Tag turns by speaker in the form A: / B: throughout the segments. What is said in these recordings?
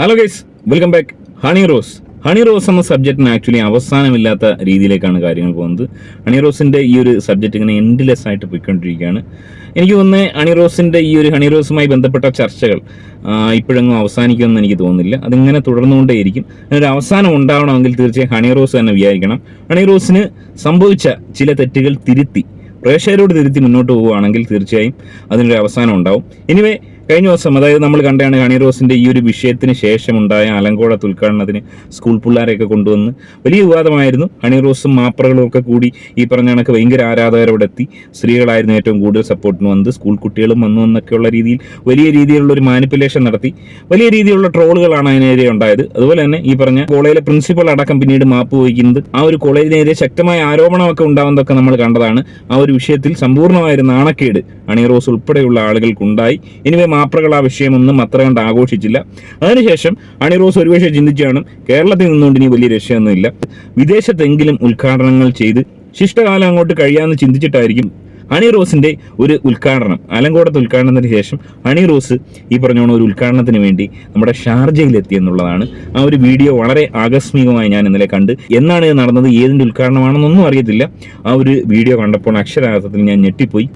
A: Hello guys welcome back Honey Rose Honey Rose എന്ന സബ്ജക്റ്റിന് actually അവസാനമില്ലാത്ത രീതിയിലേക്കാണ് കാര്യങ്ങൾ പോകുന്നത്. ഹണി റോസിന്റെ ഈ ഒരു സബ്ജക്റ്റ് ഇങ്ങനെ എൻഡ്ലെസ് ആയിട്ട് പോയിക്കൊണ്ടിരിക്കുകയാണ്. എനിക്ക് തോന്നുന്നത് ഹണി റോസിന്റെ ഈ ഒരു ഹണി റോസുമായി ബന്ധപ്പെട്ട ചർച്ചകൾ ഇപ്പോഴെങ്ങും അവസാനിക്കുമെന്ന് എനിക്ക് തോന്നുന്നില്ല. അതിങ്ങനെ തുടർന്നുകൊണ്ടേയിരിക്കും. അതിനൊരു അവസാനം ഉണ്ടാവണമെങ്കിൽ തീർച്ചയായും ഹണി റോസ് തന്നെ വിചാരിക്കണം. ഹണി റോസിന് സംഭവിച്ച ചില തെറ്റുകൾ തിരുത്തി പ്രേക്ഷകരോട് തിരുത്തി മുന്നോട്ട് പോവുകയാണെങ്കിൽ തീർച്ചയായും അതിനൊരു അവസാനം ഉണ്ടാവും. എനിവേ കഴിഞ്ഞ ദിവസം അതായത് നമ്മൾ കണ്ടാണ് ഹണി റോസിന്റെ ഈ ഒരു വിഷയത്തിന് ശേഷം ഉണ്ടായ അലങ്കോട ഉദ്ഘാടനത്തിന് സ്കൂൾ പിള്ളേരെയൊക്കെ കൊണ്ടുവന്ന് വലിയ വിവാദമായിരുന്നു. ഹണി റോസും മാപ്പറകളും ഒക്കെ കൂടി ഈ പറഞ്ഞ കണക്ക് ഭയങ്കര ആരാധകരോടെ എത്തി. സ്ത്രീകളായിരുന്നു ഏറ്റവും കൂടുതൽ സപ്പോർട്ടിന് വന്നത്. സ്കൂൾ കുട്ടികളും വന്നു എന്നൊക്കെയുള്ള രീതിയിൽ വലിയ രീതിയിലുള്ള ഒരു മാനിപ്പുലേഷൻ നടത്തി. വലിയ രീതിയിലുള്ള ട്രോളുകളാണ് അതിനെതിരെ ഉണ്ടായത്. അതുപോലെ തന്നെ ഈ പറഞ്ഞ കോളേജിലെ പ്രിൻസിപ്പൽ അടക്കം പിന്നീട് മാപ്പ് വഹിക്കുന്നത് ആ ഒരു കോളേജിനെതിരെ ശക്തമായ ആരോപണമൊക്കെ ഉണ്ടാവുന്നതൊക്കെ നമ്മൾ കണ്ടതാണ്. ആ ഒരു വിഷയത്തിൽ സമ്പൂർണമായ നാണക്കേട് അണി റോസ് ഉൾപ്പെടെയുള്ള ആളുകൾക്കുണ്ടായി. ഇനിവേ മാപ്രകൾ ആ വിഷയമൊന്നും അത്ര കണ്ട് ആഘോഷിച്ചില്ല. അതിനുശേഷം അണിറോസ് ഒരുപക്ഷെ ചിന്തിച്ചാണ് കേരളത്തിൽ നിന്നുകൊണ്ട് ഇനി വലിയ രക്ഷയൊന്നുമില്ല. വിദേശത്തെങ്കിലും ഉദ്ഘാടനങ്ങൾ ചെയ്ത് ശിഷ്ടകാലം അങ്ങോട്ട് കഴിയാമെന്ന് ചിന്തിച്ചിട്ടായിരിക്കും അണി റോസിന്റെ ഒരു ഉദ്ഘാടനം. അലങ്കോടത്ത് ഉദ്ഘാടനത്തിന് ശേഷം അണി റോസ് ഈ പറഞ്ഞോണം ഒരു ഉദ്ഘാടനത്തിന് വേണ്ടി നമ്മുടെ ഷാർജയിലെത്തി എന്നുള്ളതാണ്. ആ ഒരു വീഡിയോ വളരെ ആകസ്മികമായി ഞാൻ ഇന്നലെ കണ്ട്. എന്നാണ് ഇത് നടന്നത്? ഏതിന്റെ ഉദ്ഘാടനമാണെന്നൊന്നും അറിയത്തില്ല. ആ ഒരു വീഡിയോ കണ്ടപ്പോൾ അക്ഷരാർത്ഥത്തിൽ ഞാൻ ഞെട്ടിപ്പോയി.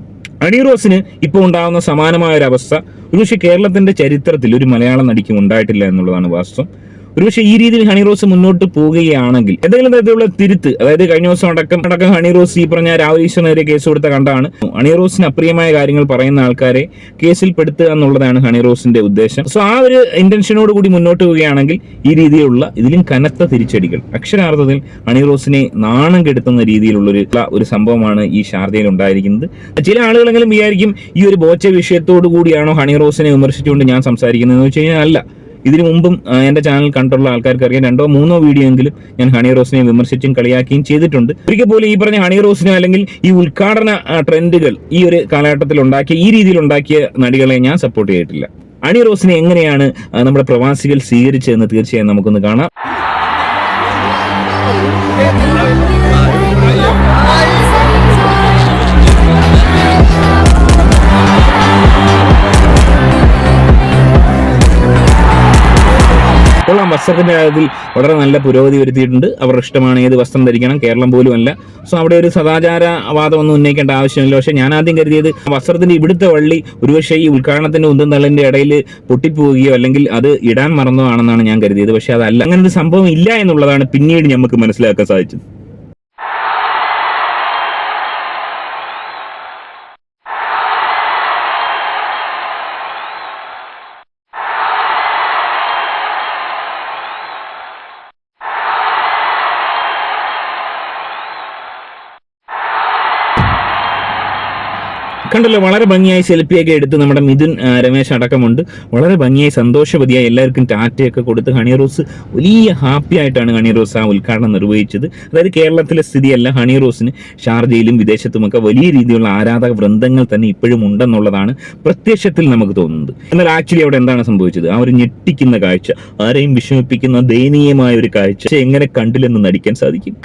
A: അണി റോസിന് ഇപ്പോൾ ഉണ്ടാകുന്ന സമാനമായ ഒരു അവസ്ഥ ഒരുപക്ഷെ കേരളത്തിന്റെ ചരിത്രത്തിൽ ഒരു മലയാള നടിക്കും ഉണ്ടായിട്ടില്ല എന്നുള്ളതാണ് വാസ്തവം. ഒരുപക്ഷെ ഈ രീതിയിൽ ഹണി റോസ് മുന്നോട്ട് പോവുകയാണെങ്കിൽ എന്തെങ്കിലും തരത്തിലുള്ള തിരുത്ത് അതായത് കഴിഞ്ഞ ദിവസം അടക്കം അടക്കം ഹണി റോസ് ഈ പറഞ്ഞ രാഹുൽ ഈശ്വരനെതിരെ കേസ് കൊടുത്ത കണ്ടാണ്. ഹണി റോസിന് അപ്രിയമായ കാര്യങ്ങൾ പറയുന്ന ആൾക്കാരെ കേസിൽ പെടുത്തുക എന്നുള്ളതാണ് ഹണി റോസിന്റെ ഉദ്ദേശം. സോ ആ ഒരു ഇന്റൻഷനോട് കൂടി മുന്നോട്ട് പോവുകയാണെങ്കിൽ ഈ രീതിയിലുള്ള ഇതിലും കനത്ത തിരിച്ചടികൾ. അക്ഷരാർത്ഥത്തിൽ ഹണി റോസിനെ നാണം കെടുത്തുന്ന രീതിയിലുള്ള ഒരു സംഭവമാണ് ഈ ഷാർജയിൽ ഉണ്ടായിരിക്കുന്നത്. ചില ആളുകളെങ്കിലും വിചാരിക്കും ഈ ഒരു ബോച്ച വിഷയത്തോടു കൂടിയാണോ ഹണി റോസിനെ വിമർശിച്ചുകൊണ്ട് ഞാൻ സംസാരിക്കുന്നത് എന്ന് വെച്ച് കഴിഞ്ഞാൽ അല്ല. ഇതിനു മുമ്പും എന്റെ ചാനൽ കണ്ടുള്ള ആൾക്കാർക്ക് അറിയാം രണ്ടോ മൂന്നോ വീഡിയോ എങ്കിലും ഞാൻ ഹണി റോസിനെ വിമർശിച്ചും കളിയാക്കിയും ചെയ്തിട്ടുണ്ട്. ഒരിക്കൽ പോലും ഈ പറഞ്ഞ ഹണി റോസിനെ അല്ലെങ്കിൽ ഈ ഉദ്ഘാടന ട്രെൻഡുകൾ ഈ ഒരു കാലഘട്ടത്തിൽ ഉണ്ടാക്കിയ ഈ രീതിയിൽ ഉണ്ടാക്കിയ നടികളെ ഞാൻ സപ്പോർട്ട് ചെയ്തിട്ടില്ല. ഹണി റോസിനെ എങ്ങനെയാണ് നമ്മുടെ പ്രവാസികൾ സ്വീകരിച്ചതെന്ന് തീർച്ചയായും നമുക്കൊന്ന് കാണാം. വസ്ത്രത്തിന്റെ കാര്യത്തിൽ വളരെ നല്ല പുരോഗതി വരുത്തിയിട്ടുണ്ട്. അവരുടെ ഇഷ്ടമാണ് ഏത് വസ്ത്രം ധരിക്കണം കേരളം പോലും അല്ല. സോ അവിടെ ഒരു സദാചാരവാദം ഒന്നും ഉന്നയിക്കേണ്ട ആവശ്യമില്ല. പക്ഷേ ഞാൻ ആദ്യം കരുതിയത് വസ്ത്രത്തിന്റെ ഇവിടുത്തെ വള്ളി ഒരുപക്ഷെ ഈ ഉദ്ഘാടനത്തിന്റെ ഉന്തും തള്ളിന്റെ ഇടയിൽ പൊട്ടിപ്പോവുകയോ അല്ലെങ്കിൽ അത് ഇടാൻ മറന്നോ ആണെന്നാണ് ഞാൻ കരുതിയത്. പക്ഷെ അതല്ല. അങ്ങനെ ഒരു സംഭവം ഇല്ല എന്നുള്ളതാണ് പിന്നീട് നമുക്ക് മനസ്സിലാക്കാൻ സാധിച്ചത്. കണ്ടല്ലോ വളരെ ഭംഗിയായി സെൽഫിയൊക്കെ എടുത്ത് നമ്മുടെ മിഥുൻ രമേശ് അടക്കമുണ്ട്. വളരെ ഭംഗിയായി സന്തോഷവതിയായി എല്ലാവർക്കും ടാറ്റയൊക്കെ കൊടുത്ത് ഹണി റോസ് വലിയ ഹാപ്പി ആയിട്ടാണ് ഹണി റോസ് ആ ഉദ്ഘാടനം നിർവഹിച്ചത്. അതായത് കേരളത്തിലെ സ്ഥിതിയല്ല ഹണി റോസിന് ഷാർജയിലും വിദേശത്തുമൊക്കെ വലിയ രീതിയിലുള്ള ആരാധക വൃന്ദങ്ങൾ തന്നെ ഇപ്പോഴും ഉണ്ടെന്നുള്ളതാണ് പ്രത്യക്ഷത്തിൽ നമുക്ക് തോന്നുന്നത്. എന്നാൽ ആക്ച്വലി അവിടെ എന്താണ് സംഭവിച്ചത്? ആ ഒരു ഞെട്ടിക്കുന്ന കാഴ്ച ആരെയും വിഷമിപ്പിക്കുന്ന ദയനീയമായ ഒരു കാഴ്ച എങ്ങനെ കണ്ടില്ലെന്ന് നടിക്കാൻ സാധിക്കും?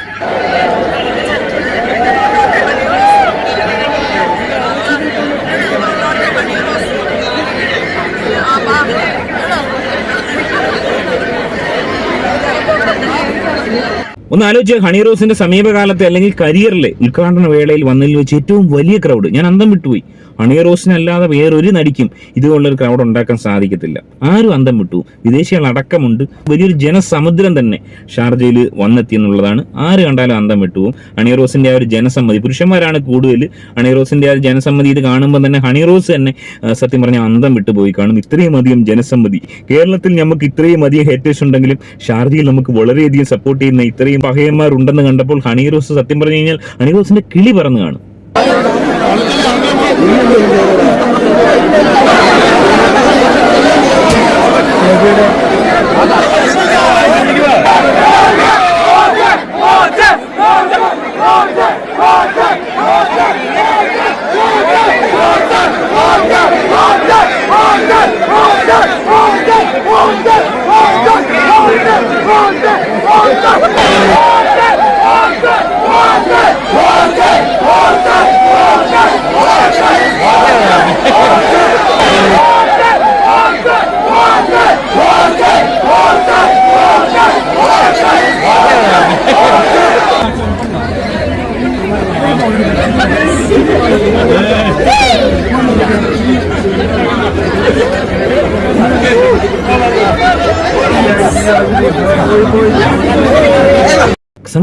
A: ഒന്ന് ആലോചിച്ച് ഹണി റോസിന്റെ സമീപകാലത്തെ അല്ലെങ്കിൽ കരിയറിലെ ഉദ്ഘാടന വേളയിൽ വന്നതിൽ വെച്ച് ഏറ്റവും വലിയ ക്രൗഡ് ഞാൻ അന്തം വിട്ടുപോയി. ഹണി റോസിനല്ലാതെ വേറൊരു നടിക്കും ഇതുപോലൊരു ക്രൗഡ് ഉണ്ടാക്കാൻ സാധിക്കത്തില്ല. ആരും അന്തം വിട്ടു. വിദേശികൾ അടക്കമുണ്ട്. വലിയൊരു ജനസമുദ്രം തന്നെ ഷാർജയിൽ വന്നെത്തി എന്നുള്ളതാണ്. ആര് കണ്ടാലും അന്തം വിട്ടുപോകും ഹണി റോസിന്റെ ആ ഒരു ജനസമ്മതി. പുരുഷന്മാരാണ് കൂടുതൽ. ഹണി റോസിന്റെ ആ ഒരു ജനസമ്മതി ഇത് കാണുമ്പോൾ തന്നെ ഹണി റോസ് തന്നെ സത്യം പറഞ്ഞാൽ അന്തം വിട്ടുപോയി കാണും. ഇത്രയും അധികം ജനസമ്മതി. കേരളത്തിൽ നമുക്ക് ഇത്രയും അധികം ഹേറ്റേഴ്സ് ഉണ്ടെങ്കിലും ഷാർജയിൽ നമുക്ക് വളരെയധികം സപ്പോർട്ട് ചെയ്യുന്ന ഇത്രയും പകയന്മാരുണ്ടെന്ന് കണ്ടപ്പോൾ ഹണി റോസ് സത്യം പറഞ്ഞു കഴിഞ്ഞാൽ ഹണി റോസിന്റെ കിളി പറന്നു കാണും.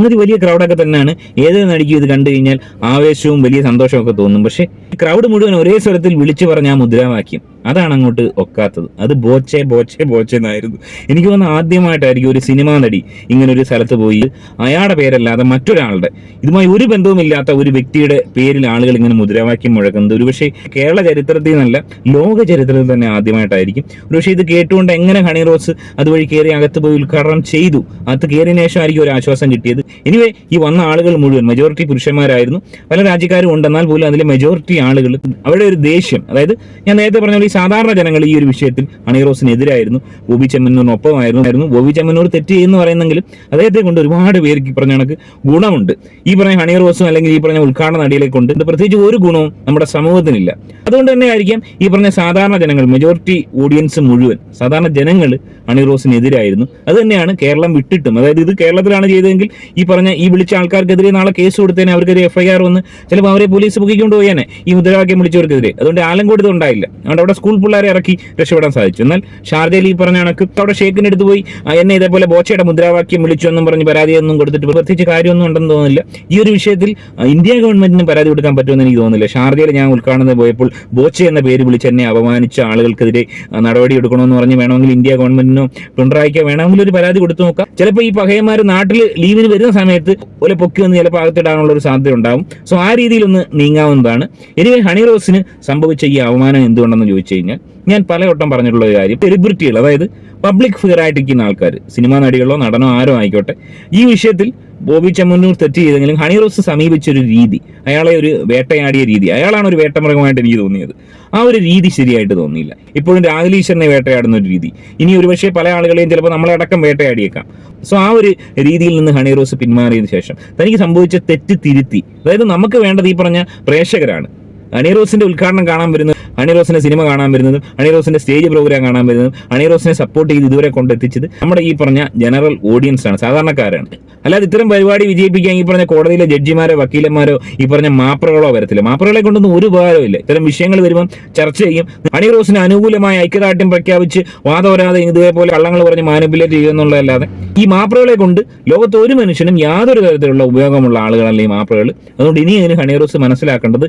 A: സംഗതി വലിയ ക്രൗഡൊക്കെ തന്നെയാണ്. ഏത് നടിക്കും ഇത് കണ്ടു കഴിഞ്ഞാൽ ആവേശവും വലിയ സന്തോഷവും ഒക്കെ തോന്നും. പക്ഷേ ക്രൗഡ് മുഴുവൻ ഒരേ സ്വരത്തിൽ വിളിച്ചു പറഞ്ഞ ആ മുദ്രാവാക്യം. അതാണ് അങ്ങോട്ട് ഒക്കാത്തത്. അത് ബോച്ചെ ബോച്ചെ ബോച്ചെ എന്നായിരുന്നു. എനിക്ക് തോന്നുന്നു ആദ്യമായിട്ടായിരിക്കും ഒരു സിനിമാ നടി ഇങ്ങനെ ഒരു സ്ഥലത്ത് പോയി. അയാളുടെ പേരല്ലാതെ മറ്റൊരാളുടെ. ഇതുമായി ഒരു ബന്ധവുമില്ലാത്ത ഒരു വ്യക്തിയുടെ പേരിൽ ആളുകൾ ഇങ്ങനെ മുദ്രാവാക്യം മുഴക്കുന്നത് ഒരുപക്ഷെ കേരള ചരിത്രത്തിൽ നിന്നല്ല ലോക ചരിത്രത്തിൽ തന്നെ ആദ്യമായിട്ടായിരിക്കും. ഒരുപക്ഷെ ഇത് കേട്ടുകൊണ്ട് എങ്ങനെ ഹണി റോസ് അതുവഴി കയറി അകത്ത് പോയി ഉദ്ഘാടനം ചെയ്തു? അകത്ത് ശേഷം ആയിരിക്കും ഒരു ആശ്വാസം കിട്ടിയത്. എനിവേ ഈ വന്ന ആളുകൾ മുഴുവൻ മെജോറിറ്റി പുരുഷന്മാരായിരുന്നു. പല രാജ്യക്കാരും ഉണ്ടെന്നാൽ പോലും അതിലെ മെജോറിറ്റി ആളുകൾ അവരുടെ ഒരു ദേഷ്യം അതായത് ഞാൻ നേരത്തെ പറഞ്ഞ സാധാരണ ജനങ്ങൾ ഈ ഒരു വിഷയത്തിൽ അണിറോസിനെതിരായിരുന്നു. ബോബി ചെമ്മന്നൂരിനൊപ്പമായിരുന്നു. ബോബി ചെമ്മന്നൂർ തെറ്റ് എന്ന് പറയുന്നെങ്കിലും അദ്ദേഹത്തെ കൊണ്ട് ഒരുപാട് പേർക്ക് ഈ പറഞ്ഞ കണക്ക് ഗുണമുണ്ട്. ഈ പറഞ്ഞ ഹണിറോസും അല്ലെങ്കിൽ ഈ പറഞ്ഞ ഉദ്ഘാടന നടികളെ കൊണ്ട് പ്രത്യേകിച്ച് ഒരു ഗുണവും നമ്മുടെ സമൂഹത്തിനില്ല. അതുകൊണ്ട് തന്നെ ആയിരിക്കാം ഈ പറഞ്ഞ സാധാരണ ജനങ്ങൾ മെജോറിറ്റി ഓഡിയൻസ് മുഴുവൻ സാധാരണ ജനങ്ങൾ അണിറോസിനെതിരായിരുന്നു അത് തന്നെയാണ് കേരളം വിട്ടിട്ടും. അതായത് ഇത് കേരളത്തിലാണ് ചെയ്തതെങ്കിൽ ഈ പറഞ്ഞ ഈ വിളിച്ച ആൾക്കാർക്കെതിരെ നാളെ കേസ് കൊടുത്തേനെ അവർക്കെതിരെ എഫ്ഐആർ വന്ന് ചിലപ്പോൾ അവരെ പോലീസ് പൊക്കിക്കൊണ്ട് പോയേനെ ഈ മുദ്രാവാക്യം വിളിച്ചവർക്കെതിരെ. അതുകൊണ്ട് ആലങ്കോട് ഇത് ഉണ്ടായില്ല. അതുകൊണ്ട് അവിടെ സ്കൂൾ പിള്ളേരെ ഇറക്കി രക്ഷപ്പെടാൻ സാധിച്ചു. എന്നാൽ ഷാർജയിൽ ഈ പറഞ്ഞ കണക്ക് അവിടെ ഷേഖിന്റെ അടുത്ത് പോയി. എന്നെ ഇതേപോലെ ബോച്ചയുടെ മുദ്രാവാക്യം വിളിച്ചു എന്നും പറഞ്ഞ് പരാതിയൊന്നും കൊടുത്തിട്ട് പ്രത്യേകിച്ച് കാര്യമൊന്നും ഉണ്ടെന്ന് തോന്നുന്നില്ല. ഈ ഒരു വിഷയത്തിൽ ഇന്ത്യ ഗവൺമെന്റിന് പരാതി കൊടുക്കാൻ പറ്റുമെന്ന് എനിക്ക് തോന്നുന്നില്ല. ഷാർജയിൽ ഞാൻ ഉദ്ഘാടനം പോയപ്പോൾ ബോച്ച എന്ന പേര് വിളിച്ച് എന്നെ അപമാനിച്ച ആളുകൾക്കെതിരെ നടപടി എടുക്കണമെന്ന് പറഞ്ഞ് വേണമെങ്കിൽ ഇന്ത്യ ഗവൺമെന്റിനോ പിണറായിക്കോ വേണമെങ്കിൽ ഒരു പരാതി കൊടുത്തു നോക്കാം. ചിലപ്പോൾ ഈ പകയന്മാർ നാട്ടിൽ ലീവിന് വരുന്ന സമയത്ത് ഒരു പൊക്കി ഒന്ന് ചിലപ്പോൾ അകത്തിടാനുള്ള ഒരു സാധ്യത ഉണ്ടാവും സോ ആ രീതിയിലൊന്ന് നീങ്ങാവുന്നതാണ്. എനിവേ ഹണി റോസിന് സംഭവിച്ച ഈ അവമാനം എന്തുകൊണ്ടെന്ന് ചോദിച്ചു കഴിഞ്ഞാൽ ഞാൻ പലവട്ടം പറഞ്ഞിട്ടുള്ള ഒരു കാര്യം സെലിബ്രിറ്റികൾ അതായത് പബ്ലിക് ഫിഗർ ആയിട്ടിരിക്കുന്ന ആൾക്കാർ സിനിമാ നടികളോ നടനോ ആരോ ആയിക്കോട്ടെ ഈ വിഷയത്തിൽ ബോബി ചെമ്മന്നൂർ തെറ്റ് ചെയ്തെങ്കിലും ഹണി റോസ് സമീപിച്ചൊരു രീതി അയാളെ ഒരു വേട്ടയാടിയ രീതി അയാളാണ് ഒരു വേട്ടമൃഗമായിട്ട് എനിക്ക് തോന്നിയത്. ആ ഒരു രീതി ശരിയായിട്ട് തോന്നിയില്ല. ഇപ്പോഴും രാഹുലീശ്വരനെ വേട്ടയാടുന്ന ഒരു രീതി. ഇനി ഒരുപക്ഷെ പല ആളുകളെയും ചിലപ്പോൾ നമ്മളെ അടക്കം വേട്ടയാടിയേക്കാം. സോ ആ ഒരു രീതിയിൽ നിന്ന് ഹണി റോസ് പിന്മാറിയതിനു ശേഷം തനിക്ക് സംഭവിച്ച തെറ്റ് തിരുത്തി അതായത് നമുക്ക് വേണ്ടത് ഈ പറഞ്ഞ പ്രേക്ഷകരാണ്. ഹണി റോസിന്റെ ഉദ്ഘാടനം കാണാൻ വരുന്നത് അണിറോസിന്റെ സിനിമ കാണാൻ വരുന്നതും അണിറോസിന്റെ സ്റ്റേജ് പ്രോഗ്രാം കാണാൻ വരുന്നതും അണിറോസിനെ സപ്പോർട്ട് ചെയ്ത് ഇതുവരെ കൊണ്ടെത്തിച്ചത് നമ്മുടെ ഈ പറഞ്ഞ ജനറൽ ഓഡിയൻസ് ആണ് സാധാരണക്കാരാണ്. അല്ലാതെ ഇത്തരം പരിപാടി വിജയിപ്പിക്കാൻ ഈ പറഞ്ഞ കോടതിയിലെ ജഡ്ജിമാരോ വക്കീലന്മാരോ ഈ പറഞ്ഞ മാപ്രകളോ വരത്തില്ല. മാപ്രകളെ കൊണ്ടൊന്നും ഒരു ഉപകാരമില്ല ഇത്തരം വിഷയങ്ങൾ വരുമ്പോൾ ചർച്ച ചെയ്യും. അണിറോസിന് അനുകൂലമായ ഐക്യദാർഢ്യം പ്രഖ്യാപിച്ച് വാദോരാതെ ഇതേപോലെ കള്ളങ്ങൾ പറഞ്ഞ് മാനിപ്പുലേറ്റ് ചെയ്യുന്നുള്ളതല്ലാതെ ഈ മാപ്രകളെ കൊണ്ട് ലോകത്ത് ഒരു മനുഷ്യനും യാതൊരു തരത്തിലുള്ള ഉപയോഗമുള്ള ആളുകളല്ല ഈ മാപ്രകൾ അതുകൊണ്ട് ഇനി അതിന് ഹണിയറോസ് മനസ്സിലാക്കേണ്ടത്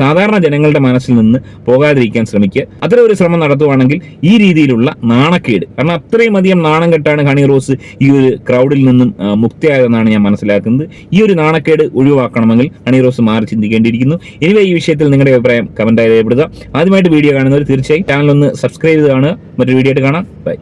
A: സാധാരണ ജനങ്ങളുടെ മനസ്സിൽ നിന്ന് പോകാതിരിക്കാൻ ശ്രമിക്കുക. അത്തരം ഒരു ശ്രമം നടത്തുവാണെങ്കിൽ ഈ രീതിയിലുള്ള നാണക്കേട് കാരണം അത്രയും അധികം നാണം കെട്ടാണ് ഹണിറോസ് ഈ ഒരു ക്രൗഡിൽ നിന്നും മുക്തിയായതെന്നാണ് ഞാൻ മനസ്സിലാക്കുന്നത്. ഈ ഒരു നാണക്കേട് ഒഴിവാക്കണമെങ്കിൽ ഹണിറോസ് മാറി ചിന്തിക്കേണ്ടിയിരിക്കുന്നു. എനിവേ ഈ വിഷയത്തിൽ നിങ്ങളുടെ അഭിപ്രായം കമന്റ് ആയി രേഖപ്പെടുത്തുക. ആദ്യമായിട്ട് വീഡിയോ കാണുന്നവർ തീർച്ചയായും ചാനൽ ഒന്ന് സബ്സ്ക്രൈബ് ചെയ്ത് കാണുക. മറ്റൊരു വീഡിയോ ആയിട്ട് കാണാം. ബൈ